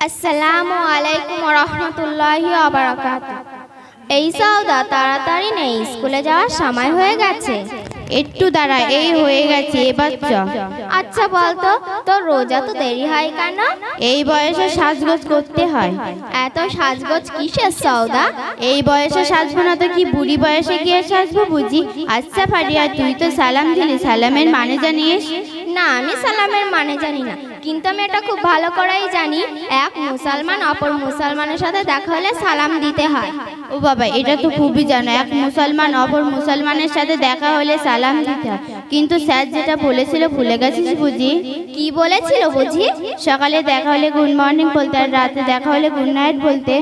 আসসালামু আলাইকুম রহমতুল্লাহি আবার এই সাউদা তাড়াতাড়ি নেই স্কুলে যাওয়ার সময় হয়ে গেছে একটু দাঁড়া এই হয়ে গেছে এবার চ। আচ্ছা বলতো তোর রোজা তো দেরি হয় কেন? এই বয়সে সাজগোজ করতে হয়। এত সাজগোজ কিসের সওদা? এই বয়সে সাজবো না তো কি বুড়ি বয়সে গিয়ে সাজবো বুঝি? আচ্ছা ফারিয়া তুই তো সালাম দিলি সালামের মানে জানিস? না আমি সালামের মানে জানি না। কিন্তু আমি এটা খুব ভালো করেই জানি। এক মুসলমান অপর মুসলমানের সাথে দেখা হলে সালাম দিতে হয়। ও বাবা, এটা তো খুবই জানো, এক মুসলমান অপর মুসলমানের সাথে দেখা হলে সালাম দিতে হয়। কিন্তু স্যার যেটা বলেছিল, ভুলে গেছিস বুঝি? কি বলেছিল বুঝি? সকালে দেখা হলে গুড মর্নিং বলতে আর রাতে দেখা হলে গুড নাইট বলতে।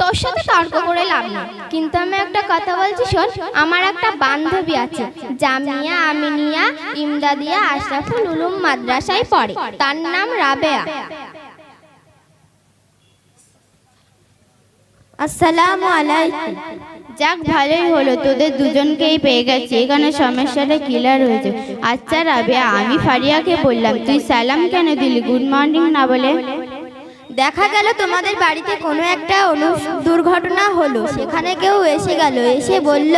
তোর সাথে তর্ক করে লাভ নেই। কিন্তু আমি একটা কথা বলছি শোন, আমার একটা বান্ধবী আছে, জামিয়া আমিনিয়া ইমদাদিয়া আশরাফুল উলুম মাদ্রাসায় পড়ে। তার নাম রাবেয়া। আসসালামু আলাইকুম। যাক, ভালোই হলো, তোদের দুজনকেই পেয়ে গেছি। এখানে সমস্যাটা ক্লিয়ার হয়েছে। আচ্ছা রাবিয়া, আমি ফারিয়াকে বললাম, তুই সালাম কেন দিলি? গুড মর্নিং না বলে? দেখা গেল তোমাদের বাড়িতে কোনো একটা অনু দুর্ঘটনা হলো। সেখানে কেউ এসে গেল, এসে বলল,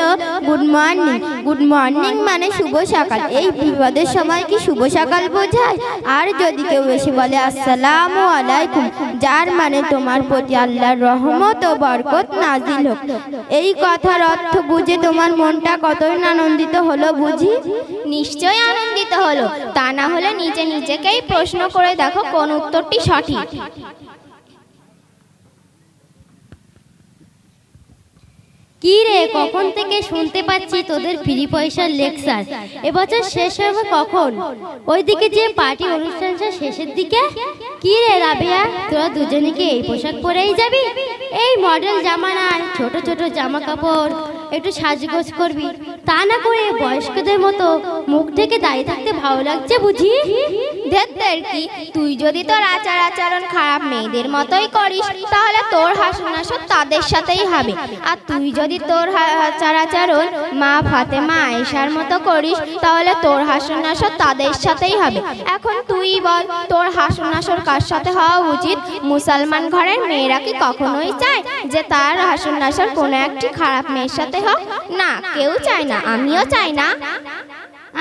গুড মর্নিং। গুড মর্নিং মানে শুভ সকাল। এই বিপদের সময় কি শুভ সকাল বোঝায়? আর যদি কেউ এসে বলে, আসসালাম আলাইকুম। যার মানে তোমার প্রতি আল্লাহর রহমত ও বরকত নাজিল হোক। এই কথার অর্থ বুঝে তোমার মনটা কতই আনন্দিত হলো বুঝি? নিশ্চয়ই আনন্দিত হলো। তা না হলে নিজে নিজেকেই প্রশ্ন করে দেখো কোন উত্তরটি সঠিক। কি রে, কখন থেকে শুনতে পাচ্ছি তোদের ফ্রি পয়সার লেকচার? এবছর শেষ হবে কখন? ওইদিকে যে পার্টি অনুষ্ঠানটা শেষের দিকে? কি রে রাবেয়া, তোরা দুজনে কি এই পোশাক পরেই যাবি? এই মডেল জামা জামানায় ছোট ছোট জামা কাপড়, একটু সাজগোজ করবি। তা না করে বয়স্কদের মতো মুখ ঢেকে দাঁড়িয়ে থাকতে ভালো লাগছে বুঝি? কি তুই যদি তোর আচার আচরণ খারাপ মেয়েদের মতোই করিস, তাহলে তোর হাসন তাদের সাথেই হবে। আর তুই যদি তোর আচার আচরণ মা ফাতেমা আয়েশার মতো করিস, তাহলে তোর হাসন হাসন তাদের সাথেই হবে। এখন তুই বল, তোর হাসন কার সাথে হওয়া উচিত? মুসলমান ঘরের মেয়েরা কি কখনোই চায় যে তার হাসন কোনো একটি খারাপ মেয়ের সাথে হোক? না, কেউ চায় না। আমিও চাই না।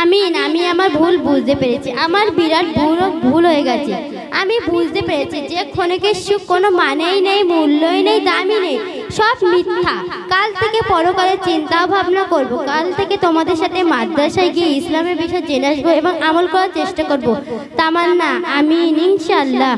আমি আমি আমার ভুল বুঝতে পেরেছি। আমার বিরাট ভুল ভুল হয়ে গেছে। আমি বুঝতে পেরেছি যে ক্ষণিকের সুখ কোনো মানেই নেই, মূল্যই নেই, দামই নেই। সব মিথ্যা। কাল থেকে পরকালের চিন্তা ভাবনা করব। কাল থেকে তোমাদের সাথে মাদ্রাসায় গিয়ে ইসলামের বিষয় জেনে আসব এবং আমল করার চেষ্টা করব। তামান্না আমি ইনশাল্লাহ